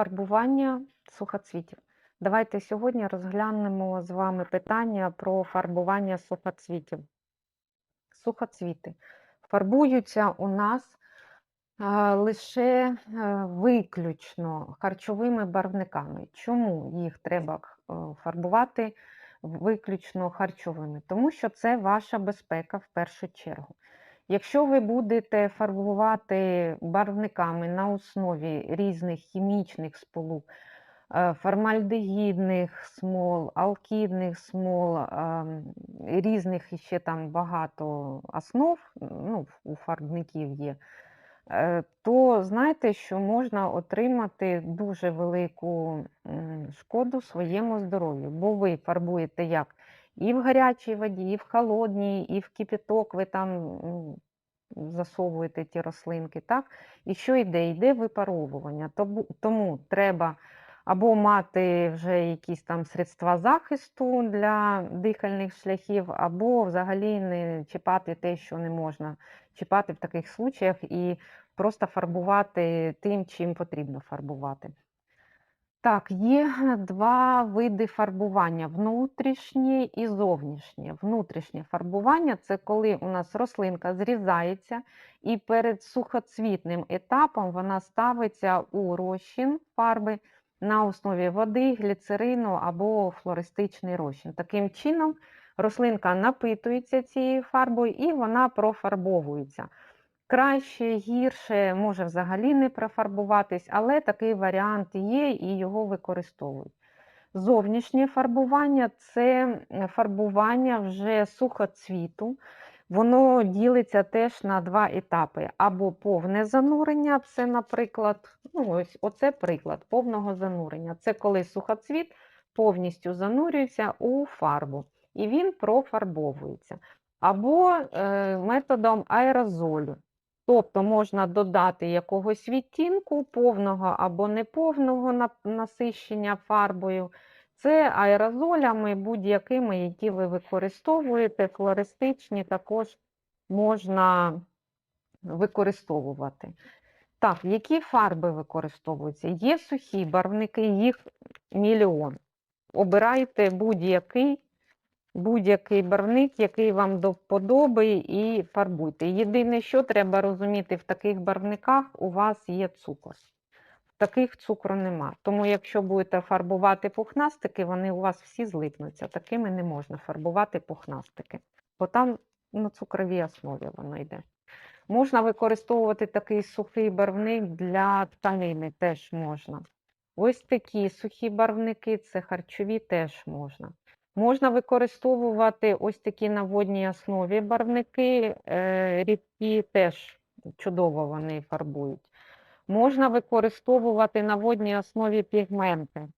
фарбування сухоцвітів. Давайте сьогодні розглянемо з вами питання про фарбування сухоцвітів. Сухоцвіти фарбуються у нас лише е, виключно харчовими барвниками. Чому їх треба е, фарбувати виключно харчовими? Тому що це ваша безпека в першу чергу. Якщо ви будете фарбувати барвниками на основі різних хімічних сполук, е, формальдегідних смол, алкідних смол, ем, різних іще там багато основ, ну, у фарбників є, е, то знайте, що можна отримати дуже велику шкоду своєму здоров'ю, бо ви фарбуєте як? І в гарячій воді, і в холодній, і в кипяток ви там засовуєте ті рослинки, так? І що йде? Йде випаровування. Тому, треба або мати вже якісь там средства захисту для дихальних шляхів, або взагалі не чіпати те, що не можна чіпати в таких случаях, і просто фарбувати тим, чим потрібно фарбувати. Так, є два види фарбування: внутрішнє і зовнішнє. Внутрішнє фарбування це коли у нас рослинка зрізається, і перед сухоцвітним етапом вона ставиться у розчин фарби на основі води, гліцерину або флористичний розчин. Таким чином, рослинка напитується цією фарбою і вона профарбовується. Краще, гірше, може взагалі не профарбуватись, але такий варіант є і його використовують. Зовнішнє фарбування це фарбування вже сухоцвіту. Воно ділиться теж на два етапи: або повне занурення, це, наприклад, ну ось оце приклад повного занурення. Це коли сухоцвіт повністю занурюється у фарбу, і він профарбовується. Або е, методом аерозолю. Тобто можна додати якогось відтінку, повного або неповного насищення фарбою. Це аерозолями будь-якими, які ви використовуєте, флористичні також можна використовувати. Так, які фарби використовуються? Є сухі барвники, їх мільйон. Обирайте будь-який будь-який барвник, який вам до вподоби, і фарбуйте. Єдине, що треба розуміти, в таких барвниках у вас є цукор. Таких цукру нема. Тому, якщо будете фарбувати пухнастики, вони у вас всі злипнуться. Такими не можна фарбувати пухнастики, бо там на цукровій основі воно йде. Можна використовувати такий сухий барвник для тканини, теж можна. Ось такі сухі барвники, це харчові теж можна. Можна використовувати ось такі на водній основі барвники, е, рідкі теж чудово вони фарбують. Можна використовувати на водній основі пігменти.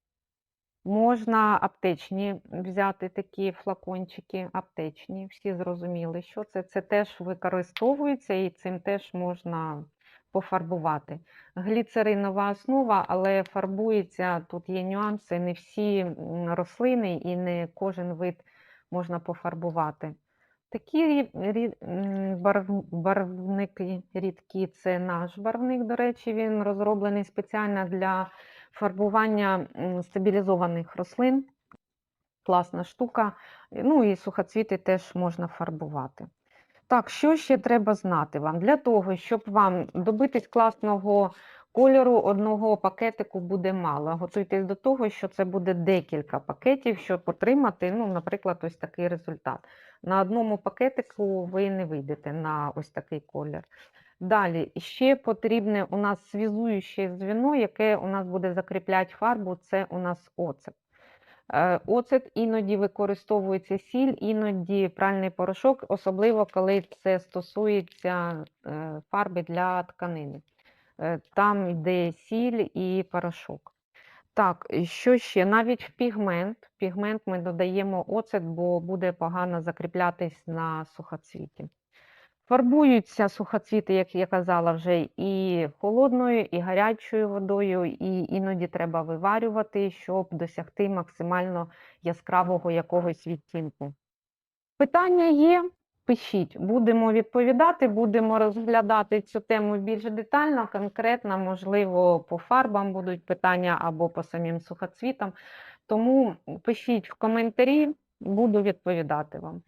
Можна аптечні взяти такі флакончики, аптечні, всі зрозуміли, що це. Це теж використовується і цим теж можна пофарбувати. Гліцеринова основа, але фарбується, тут є нюанси, не всі рослини і не кожен вид можна пофарбувати. Такі барвники рідкі це наш барвник, до речі, він розроблений спеціально для фарбування стабілізованих рослин. Класна штука. Ну і сухоцвіти теж можна фарбувати. Так, що ще треба знати вам? Для того, щоб вам добитись класного кольору, одного пакетику буде мало. Готуйтесь до того, що це буде декілька пакетів, щоб отримати, ну, наприклад, ось такий результат. На одному пакетику ви не вийдете на ось такий колір. Далі, ще потрібне у нас свізуюче звіно, яке у нас буде закріпляти фарбу, це у нас оцет. Е, оцет іноді використовується сіль, іноді пральний порошок, особливо коли це стосується е, фарби для тканини. Е, там йде сіль і порошок. Так, що ще? Навіть в пігмент. В пігмент ми додаємо оцет, бо буде погано закріплятись на сухоцвіті. Фарбуються сухоцвіти, як я казала, вже і холодною, і гарячою водою, і іноді треба виварювати, щоб досягти максимально яскравого якогось відтінку. Питання є, Пишіть, будемо відповідати, будемо розглядати цю тему більш детально, конкретно, можливо, по фарбам будуть питання або по самим сухоцвітам. Тому пишіть в коментарі, буду відповідати вам.